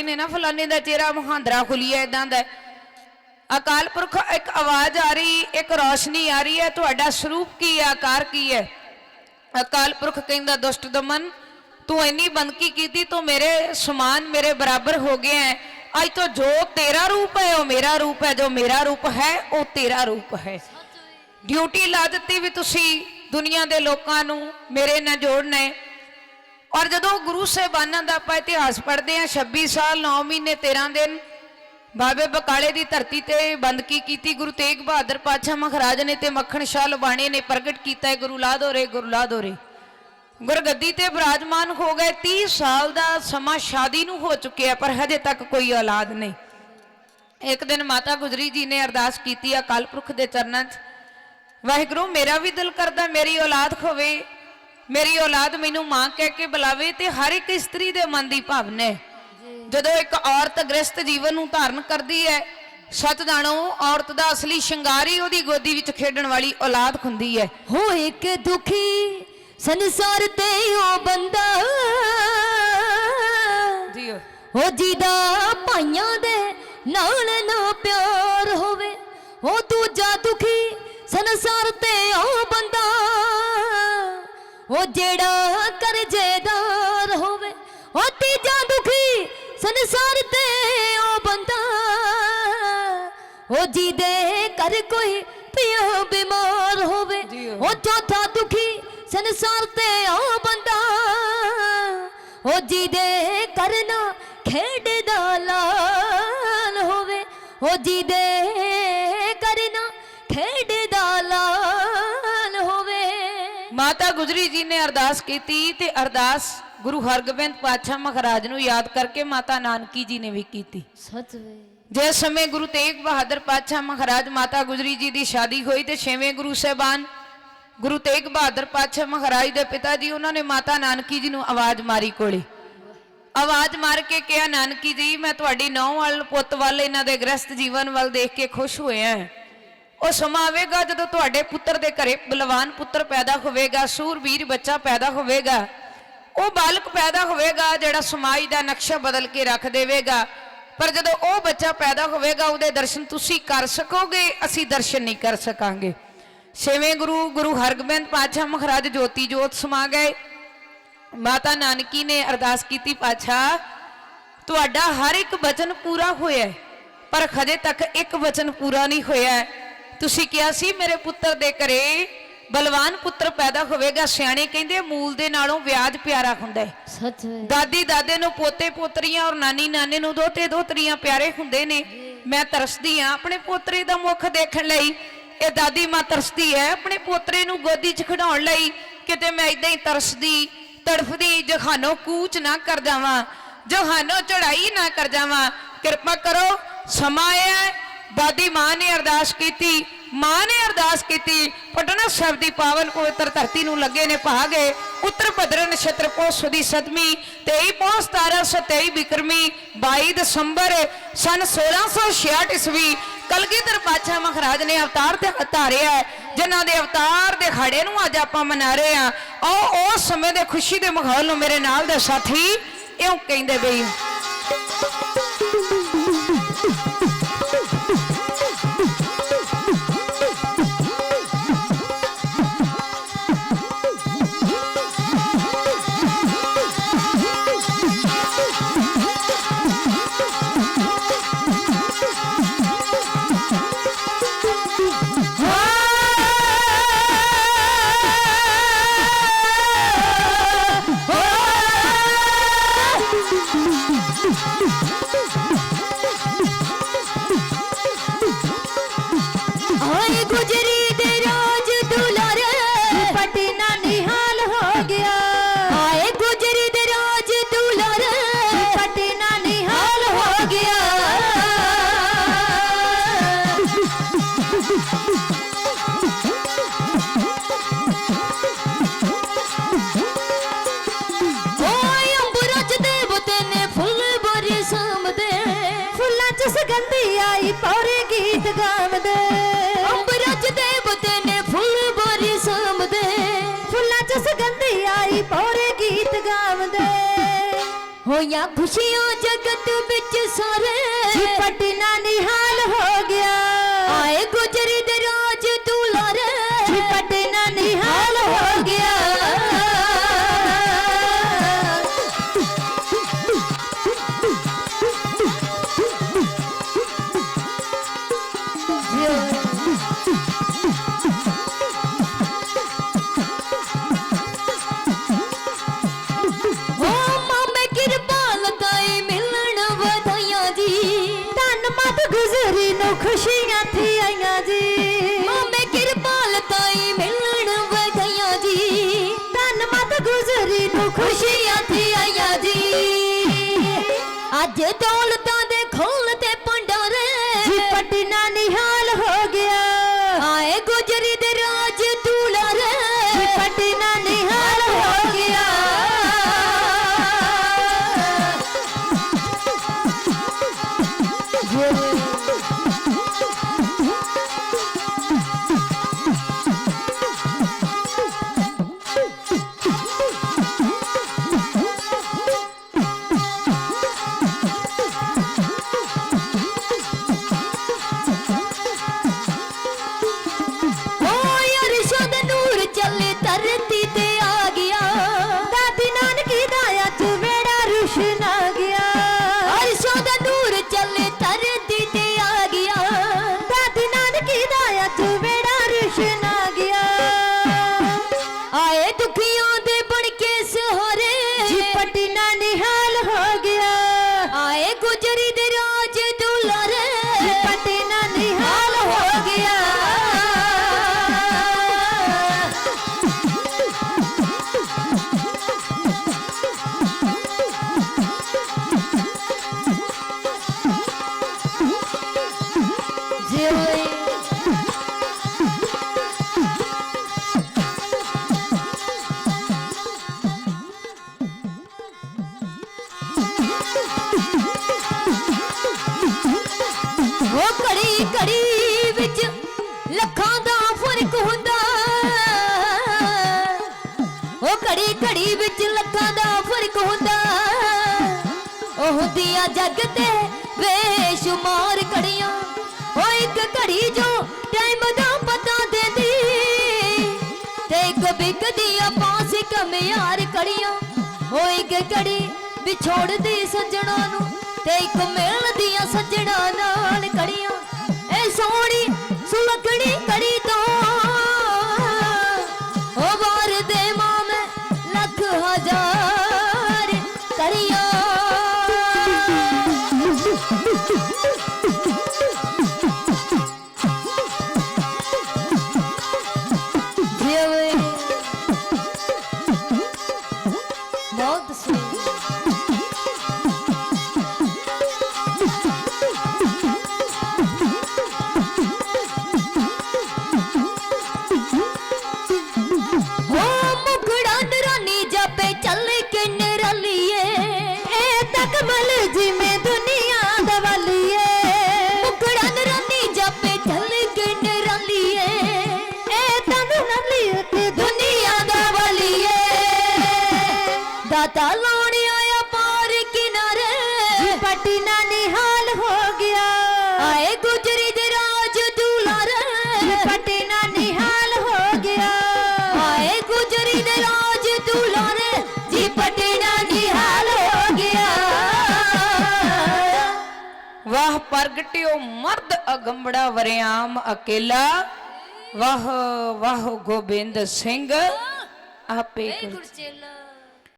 ਕਹਿੰਦੇ ਨਾ ਫਲਾਣੇ ਦਾ ਚਿਹਰਾ ਮਹਾਂਦਰਾ ਖੁੱਲੀਆ ਇਦਾਂ ਦਾ। ਅਕਾਲ ਪੁਰਖ, ਇੱਕ ਆਵਾਜ਼ ਆ ਰਹੀ, ਇੱਕ ਰੌਸ਼ਨੀ ਆ ਰਹੀ ਹੈ। ਤੁਹਾਡਾ ਸਰੂਪ ਕੀ ਹੈ, ਆਕਾਰ ਕੀ ਹੈ? ਅਕਾਲ ਪੁਰਖ ਕਹਿੰਦਾ, ਦੁਸ਼ਟ ਦਮਨ, ਤੂੰ ਇੰਨੀ ਬੰਦਕੀ ਕੀਤੀ, ਤੂੰ ਮੇਰੇ ਸਮਾਨ ਮੇਰੇ ਬਰਾਬਰ ਹੋ ਗਿਆ ਹੈ। ਅੱਜ ਤੋਂ ਜੋ ਤੇਰਾ ਰੂਪ ਹੈ, ਉਹ ਮੇਰਾ ਰੂਪ ਹੈ। ਜੋ ਮੇਰਾ ਰੂਪ ਹੈ, ਉਹ ਤੇਰਾ ਰੂਪ ਹੈ। ਡਿਊਟੀ ਲਾ ਦਿੱਤੀ ਵੀ ਤੁਸੀਂ ਦੁਨੀਆ ਦੇ ਲੋਕਾਂ ਨੂੰ ਮੇਰੇ ਨਾਲ ਜੋੜਨਾ ਹੈ। ਔਰ ਜਦੋਂ ਗੁਰੂ ਸਾਹਿਬਾਨਾਂ ਦਾ ਆਪਾਂ ਇਤਿਹਾਸ ਪੜ੍ਹਦੇ ਹਾਂ 26 ਸਾਲ 9 ਮਹੀਨੇ 13 ਦਿਨ, ਬਾਬੇ ਬਕਾਲੇ ਦੀ ਧਰਤੀ ਤੇ ਬੰਦਕੀ ਕੀਤੀ, ਗੁਰੂ ਤੇਗ ਬਹਾਦਰ ਪਾਤਸ਼ਾਹ ਮਹਾਰਾਜ ਨੇ ਤੇ ਮੱਖਣ ਸ਼ਾਹ ਲਬਾਣੇ ਨੇ ਪ੍ਰਗਟ ਕੀਤਾ ਹੈ, ਗੁਰੂ ਲਾਦੋਰੇ ਗੁਰੂ ਲਾਦੋਰੇ ਗੁਰਗੱਦੀ ਤੇ ਬਿਰਾਜਮਾਨ ਹੋ ਗਏ 30 ਸਾਲ ਦਾ ਸਮਾਂ ਸ਼ਾਦੀ ਨੂੰ ਹੋ ਚੁੱਕਿਆ ਪਰ ਹਜੇ ਤੱਕ ਕੋਈ ਔਲਾਦ ਨਹੀਂ। ਇੱਕ ਦਿਨ ਮਾਤਾ ਗੁਜਰੀ ਜੀ ਨੇ ਅਰਦਾਸ ਕੀਤੀ ਅਕਾਲ ਪੁਰਖ ਦੇ ਚਰਨਾਂ 'ਚ, ਵਾਹਿਗੁਰੂ, ਮੇਰਾ ਵੀ ਦਿਲ ਕਰਦਾ, ਮੇਰੀ ਔਲਾਦ ਹੋਵੇ ਮੇਰੀ ਔਲਾਦ ਮੈਨੂੰ ਮਾਂ ਕਹਿ ਕੇ ਬੁਲਾਵੇ ਤੇ ਹਰ ਇੱਕ ਇਸਤਰੀ ਦੇ ਮਨ ਦੀ ਭਾਵਨਾ ਹੈ ਜਦੋਂ ਇੱਕ ਔਰਤ ਗ੍ਰਸਤ ਜੀਵਨ ਨੂੰ ਧਾਰਨ ਕਰਦੀ ਹੈ ਸੱਚ ਜਾਣੋ ਔਰਤ ਦਾ ਅਸਲੀ ਸ਼ਿੰਗਾਰ ਹੀ ਉਹਦੀ ਗੋਦੀ ਵਿੱਚ ਖੇਡਣ ਵਾਲੀ ਔਲਾਦ ਹੁੰਦੀ ਹੈ। ਹੋਏ ਕੇ ਦੁਖੀ ਸੰਸਾਰ ਤੇ ਉਹ ਬੰਦਾ। ਜੀਓ ਉਹ ਜਿਹਦਾ ਭਾਈਆਂ ਦੇ ਨਾਲ ਨਾ ਪਿਆਰ ਹੋਵੇ ਉਹ ਦੂਜਾ ਦੁਖੀ ਸੰਸਾਰ ਤੇ ਉਹ ਬੰਦਾ। ਉਹ ਜਿਹੜਾ ਕਰਜ਼ੇਦਾਰ ਹੋਵੇ ਉਹ ਤੀਜਾ ਦੁਖੀ ਸੰਸਾਰ ਤੇ ਉਹ ਬੰਦਾ ਉਹ ਜਿਹਦੇ ਕਰ ਕੋਈ ਪਿਆ ਬਿਮਾਰ ਹੋਵੇ। ਉਹ ਚੌਥਾ ਦੁਖੀ ਸੰਸਾਰ ਤੇ ਉਹ ਬੰਦਾ ਉਹ ਜਿਹਦੇ ਕਰਨਾ ਖੇਡ ਦਾ ਲਾਲ ਹੋਵੇ ਉਹ ਜਿਹਦੇ ਮਾਤਾ ਗੁਜਰੀ ਜੀ ਨੇ ਅਰਦਾਸ ਕੀਤੀ ਤੇ ਅਰਦਾਸ ਗੁਰੂ ਹਰਗੋਬਿੰਦ ਪਾਤਸ਼ਾਹ ਮਹਾਰਾਜ ਨੂੰ ਯਾਦ ਕਰਕੇ ਮਾਤਾ ਨਾਨਕੀ ਜੀ ਨੇ ਵੀ ਕੀਤੀ। ਸੱਚ ਵੇ ਜਿਸ ਸਮੇਂ ਗੁਰੂ ਤੇਗ ਬਹਾਦਰ ਪਾਤਸ਼ਾਹ ਮਹਾਰਾਜ ਮਾਤਾ ਗੁਜਰੀ ਜੀ ਦੀ ਸ਼ਾਦੀ ਹੋਈ ਤੇ ਛੇਵੇਂ ਗੁਰੂ ਸਾਹਿਬਾਨ ਗੁਰੂ ਤੇਗ ਬਹਾਦਰ ਪਾਤਸ਼ਾਹ ਮਹਾਰਾਜ ਦੇ ਪਿਤਾ ਜੀ ਉਹਨਾਂ ਨੇ ਮਾਤਾ ਨਾਨਕੀ ਜੀ ਨੂੰ ਆਵਾਜ਼ ਮਾਰੀ ਕੋਲੇ। ਆਵਾਜ਼ ਮਾਰ ਕੇ ਕਿਹਾ ਨਾਨਕੀ ਜੀ ਮੈਂ ਤੁਹਾਡੀ ਨੌਂ ਵੱਲ ਪੁੱਤ ਵੱਲ ਇਹਨਾਂ ਦੇ ਗ੍ਰਸਤ ਜੀਵਨ ਵੱਲ ਦੇਖ ਕੇ ਖੁਸ਼ ਹੋਇਆ ਹਾਂ। ਉਹ ਸਮਾਂ ਆਵੇਗਾ ਜਦੋਂ ਤੁਹਾਡੇ ਪੁੱਤਰ ਦੇ ਘਰੇ ਬਲਵਾਨ ਪੁੱਤਰ ਪੈਦਾ ਹੋਵੇਗਾ, ਸੂਰਬੀਰ ਬੱਚਾ ਪੈਦਾ ਹੋਵੇਗਾ। ਉਹ ਬਾਲਕ ਪੈਦਾ ਹੋਵੇਗਾ ਜਿਹੜਾ ਸਮਾਜ ਦਾ ਨਕਸ਼ਾ ਬਦਲ ਕੇ ਰੱਖ ਦੇਵੇਗਾ। ਪਰ ਜਦੋਂ ਉਹ ਬੱਚਾ ਪੈਦਾ ਹੋਵੇਗਾ, ਉਹਦੇ ਦਰਸ਼ਨ ਤੁਸੀਂ ਕਰ ਸਕੋਗੇ, ਅਸੀਂ ਦਰਸ਼ਨ ਨਹੀਂ ਕਰ ਸਕਾਂਗੇ। ਛੇਵੇਂ ਗੁਰੂ ਗੁਰੂ ਹਰਗੋਬਿੰਦ ਪਾਤਸ਼ਾਹ ਮਹਾਰਾਜ ਜੋਤੀ ਜੋਤ ਸਮਾ ਗਏ। ਮਾਤਾ ਨਾਨਕੀ ਨੇ ਅਰਦਾਸ ਕੀਤੀ, ਪਾਤਸ਼ਾਹ, ਤੁਹਾਡਾ ਹਰ ਇੱਕ ਵਚਨ ਪੂਰਾ ਹੋਇਆ ਪਰ ਖਜੇ ਤੱਕ ਇੱਕ ਵਚਨ ਪੂਰਾ ਨਹੀਂ ਹੋਇਆ ਤੁਸੀਂ ਕਿਹਾ ਸੀ ਮੇਰੇ ਪੁੱਤਰ ਦੇ ਘਰੇ ਬਲਵਾਨ ਪੁੱਤਰ ਪੈਦਾ ਹੋਵੇਗਾ। ਸਿਆਣੇ ਕਹਿੰਦੇ ਮੂਲ ਦੇ ਨਾਲੋਂ ਵਿਆਜ ਪਿਆਰਾ ਹੁੰਦਾ ਹੈ। ਸੱਚ ਦਾਦੀ ਦਾਦੇ ਨੂੰ ਪੋਤੇ ਪੋਤਰੀਆਂ ਔਰ ਨਾਨੀ ਨਾਨੇ ਨੂੰ ਦੋਤੇ ਦੋਤਰੀਆਂ ਪਿਆਰੇ ਹੁੰਦੇ ਨੇ। ਮੈਂ ਤਰਸਦੀ ਆ ਆਪਣੇ ਪੋਤਰੇ ਦਾ ਮੁਖ ਦੇਖਣ ਲਈ। ਇਹ ਦਾਦੀ ਮਾਂ ਤਰਸਦੀ ਹੈ ਆਪਣੇ ਪੋਤਰੇ ਨੂੰ ਗੋਦੀ 'ਚ ਖਿਡਾਉਣ ਲਈ। ਕਿਤੇ ਮੈਂ ਇਦਾਂ ਹੀ ਤਰਸਦੀ ਤੜਫਦੀ ਜਹਾਨੋਂ ਕੂਚ ਨਾ ਕਰ ਜਾਵਾਂ ਜਹਾਨੋਂ ਚੜਾਈ ਨਾ ਕਰ ਜਾਵਾਂ। ਕਿਰਪਾ ਕਰੋ ਸਮਾਂ ਹੈ। ਦਾਦੀ ਮਾਂ ਨੇ ਅਰਦਾਸ ਕੀਤੀ ਮਾਂ ਨੇ ਅਰਦਾਸ ਕੀਤੀ ਪਟਨਾ ਸਾਹਿਬ ਦੀ ਪਾਵਨ ਪਵਿੱਤਰ ਧਰਤੀ ਨੂੰ ਲੱਗੇ ਨੇ ਭਾਗੇ ਉੱਤਰ ਭਦਰ ਨਛਤਰ ਪੋਸ ਦੀ ਸਦਮੀ 23 ਪੋਸ 1723 ਬਿਕਰਮੀ 22 ਦਸੰਬਰ ਸਨ 1666 ਈਸਵੀ ਕਲਗੀਧਰ ਪਾਤਸ਼ਾਹ ਮਹਾਰਾਜ ਨੇ ਅਵਤਾਰ ਤੇ ਧਾਰਿਆ ਹੈ, ਜਿਨ੍ਹਾਂ ਦੇ ਅਵਤਾਰ ਦੇ ਖਾੜੇ ਨੂੰ ਅੱਜ ਆਪਾਂ ਮਨਾ ਰਹੇ ਆ ਉਹ ਉਸ ਸਮੇਂ ਦੇ ਖੁਸ਼ੀ ਦੇ ਮਾਹੌਲ ਨੂੰ ਮੇਰੇ ਨਾਲ ਦੇ ਸਾਥੀ ਇਉਂ ਕਹਿੰਦੇ ਬਈ ਚ ਸੁਗੰਧੀ ਆਈ ਪੌਰੇ ਗੀਤ ਗਾਉਂਦੇ। ਹੋਇਆ ਖੁਸ਼ੀਆਂ ਜਗਤ ਵਿੱਚ ਸਾਰੇ। ਜੀ ਨਿਹਾਲ ਹੋ ਗਿਆ। ਆਏ ਗੁਜਰੀ ਦੇ ਅੱਜ ਦੌਲਤਾਂ ਦੇ ਖੋਲ ਤੇ ਭੰਡਾਰੇ ਜੀ ਪਟਨਾ ਨਿਹਾਲ ਹੋ ਗਿਆ। ਆਏ ਗੁਜਰੀ ਦੇ ਰਾਜ ਦੁਲਾਰੇ ਜੀ ਪਟਨਾ ਨਿਹਾਲ ਹੋ ਗਿਆ। ਓ ਉਹ ਹੁੰਦੀਆਂ ਜੱਗ ਤੇ ਬੇਸ਼ੁਮਾਰ ਘੜੀਆਂ। ਉਹ ਇੱਕ ਘੜੀ ਜੋ ਟਾਈਮ ਦਾ ਪਤਾ ਦਿੰਦੀ। ਤੇ ਇੱਕ ਵਿਕਦੀਆਂ ਪਾਸ ਕਮਿਆਰ ਘੜੀਆਂ। ਉਹ ਇੱਕ ਘੜੀ ਵਿਛੋੜਦੀ ਸੱਜਣਾ ਨੂੰ ਤੇ ਇੱਕ ਮਿਲਦੀਆਂ ਸੱਜਣਾ ਦਾਤਾ ਲਾਉਣ ਆਇਆ ਪਾਰ ਕਿਨਾਰੇ। ਜੀ ਪਟਨਾ ਨਿਹਾਲ ਹੋ ਗਿਆ। ਆਏ ਗੁਜਰੀ ਦੇ ਰਾਜ ਦੁਲਾਰੇ। ਜੀ ਪਟਨਾ ਨਿਹਾਲ ਹੋ ਗਿਆ। ਆਏ ਗੁਜਰੀ ਦੇ ਰਾਜ ਦੁਲਾਰੇ। ਜੀ ਪਟਨਾ ਨਿਹਾਲ ਹੋ ਗਿਆ। ਵਾਹ ਪ੍ਰਗਟਿਓ ਮਰਦ ਅਗੰਬੜਾ ਵਰਿਆਮ ਅਕੇਲਾ। ਵਾਹ ਵਾਹ ਗੋਬਿੰਦ ਸਿੰਘ ਆਪੇ ਗੁਰ- ਗੁਰਚੇਲਾ